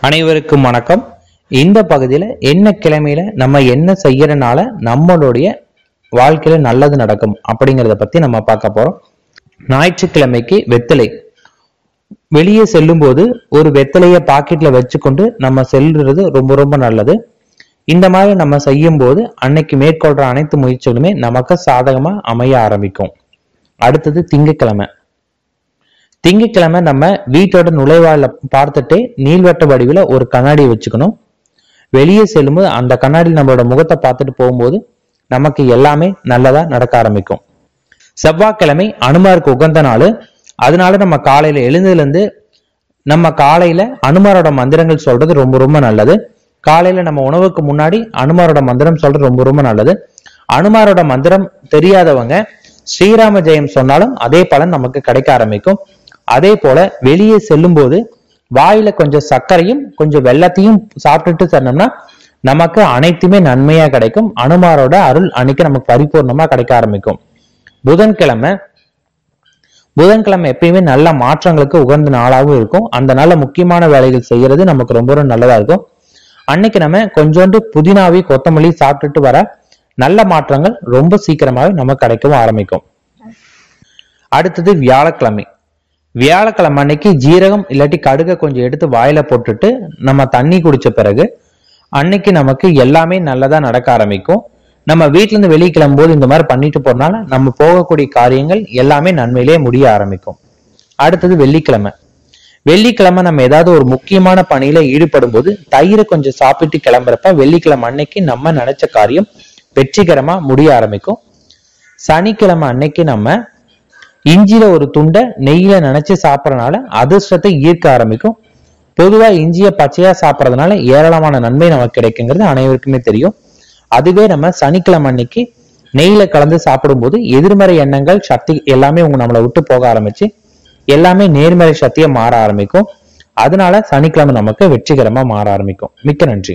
அனைவருக்கும் வணக்கம். இந்த பகுதியில என்ன கிழமையில நம்ம என்ன செய்யறனால நம்மளுடைய வாழ்க்கையில நல்லது நடக்கும் அப்படிங்கிறத பத்தி நம்ம பார்க்க போறோம். ஞாயிற்றுக்கிழமைக்கு வெத்தலை. வெளியே செல்லும்போது ஒரு வெத்தலையை பாக்கெட்ல வச்சுக்கொண்டு நம்ம செல்றது ரொம்ப ரொம்ப நல்லது. இந்த மாதிரி நம்ம செய்யும் போது அன்னைக்கு மேற்கொள்ற அனைத்து முயற்சிகளுமே நமக்கு சாதகமா அமைய ஆரம்பிக்கும். அடுத்தது திங்கட்கிழமை திங்கட்கிழமை நம்ம வீட்டோட நுழைவாயில பார்த்துட்டு நீள்வட்ட வடிவில் ஒரு கண்ணாடி வச்சுக்கணும். வெளியே செல்லும்போது அந்த கண்ணாடியில் நம்மளோட முகத்தை பார்த்துட்டு போகும்போது நமக்கு எல்லாமே நல்லதா நடக்க ஆரம்பிக்கும். செவ்வாய்க்கிழமை அனுமாருக்கு உகந்த நாள். அதனால நம்ம காலையில எழுந்ததுல இருந்து நம்ம காலையில அனுமாரோட மந்திரங்கள் சொல்றது ரொம்ப ரொம்ப நல்லது. காலையில நம்ம உணவுக்கு முன்னாடி அனுமாரோட மந்திரம் சொல்றது ரொம்ப ரொம்ப நல்லது. அனுமாரோட மந்திரம் தெரியாதவங்க ஸ்ரீராம ஜெயம் சொன்னாலும் அதே பலன் நமக்கு கிடைக்க ஆரம்பிக்கும். அதே போல வெளியே செல்லும்போது வாயில கொஞ்சம் சர்க்கரையும் கொஞ்சம் வெள்ளத்தையும் சாப்பிட்டுட்டு சென்னோம்னா நமக்கு அனைத்துமே நன்மையா கிடைக்கும். அனுமாரோட அருள் அன்னைக்கு நமக்கு பரிபூர்ணமா கிடைக்க ஆரம்பிக்கும். புதன்கிழமை புதன்கிழமை எப்பயுமே நல்ல மாற்றங்களுக்கு உகந்த நாளாகவும் இருக்கும். அந்த நல்ல முக்கியமான வேலைகள் செய்யறது நமக்கு ரொம்ப ரொம்ப நல்லதா இருக்கும். அன்னைக்கு நம்ம கொஞ்சோண்டு புதினாவை கொத்தமல்லி சாப்பிட்டுட்டு வர நல்ல மாற்றங்கள் ரொம்ப சீக்கிரமாவே நமக்கு கிடைக்கவும் ஆரம்பிக்கும். அடுத்தது வியாழக்கிழமை. வியாழக்கிழமை அன்னைக்கு ஜீரகம் இல்லாட்டி கடுகை கொஞ்சம் எடுத்து வாயில போட்டுட்டு நம்ம தண்ணி குடிச்ச பிறகு அன்னைக்கு நமக்கு எல்லாமே நல்லதா நடக்க ஆரம்பிக்கும். நம்ம வீட்டிலேருந்து வெளியே கிளம்பும்போது இந்த மாதிரி பண்ணிட்டு போறனால நம்ம போகக்கூடிய காரியங்கள் எல்லாமே நன்மையிலே முடிய ஆரம்பிக்கும். அடுத்தது வெள்ளிக்கிழமை. வெள்ளிக்கிழமை நம்ம ஏதாவது ஒரு முக்கியமான பணியில ஈடுபடும் போது தயிரை கொஞ்சம் சாப்பிட்டு கிளம்புறப்ப வெள்ளிக்கிழமை அன்னைக்கு நம்ம நினைச்ச காரியம் வெற்றிகரமா முடிய ஆரம்பிக்கும். சனிக்கிழமை அன்னைக்கு நம்ம இஞ்சியில ஒரு துண்டை நெய்யில நினைச்சு சாப்பிட்றனால அதிர்ஷ்டத்தை ஈர்க்க ஆரம்பிக்கும். பொதுவா இஞ்சியை பச்சையா சாப்பிட்றதுனால ஏராளமான நன்மை நமக்கு கிடைக்குங்கிறது அனைவருக்குமே தெரியும். அதுவே நம்ம சனிக்கிழமை அன்னைக்கு நெய்யில கலந்து சாப்பிடும்போது எதிர்மறை எண்ணங்கள் சக்தி எல்லாமே உங்க நம்மளை விட்டு போக ஆரம்பிச்சு எல்லாமே நேர்மறை சக்தியை மாற ஆரம்பிக்கும். அதனால சனிக்கிழமை நமக்கு வெற்றிகரமா மாற ஆரம்பிக்கும். மிக்க நன்றி.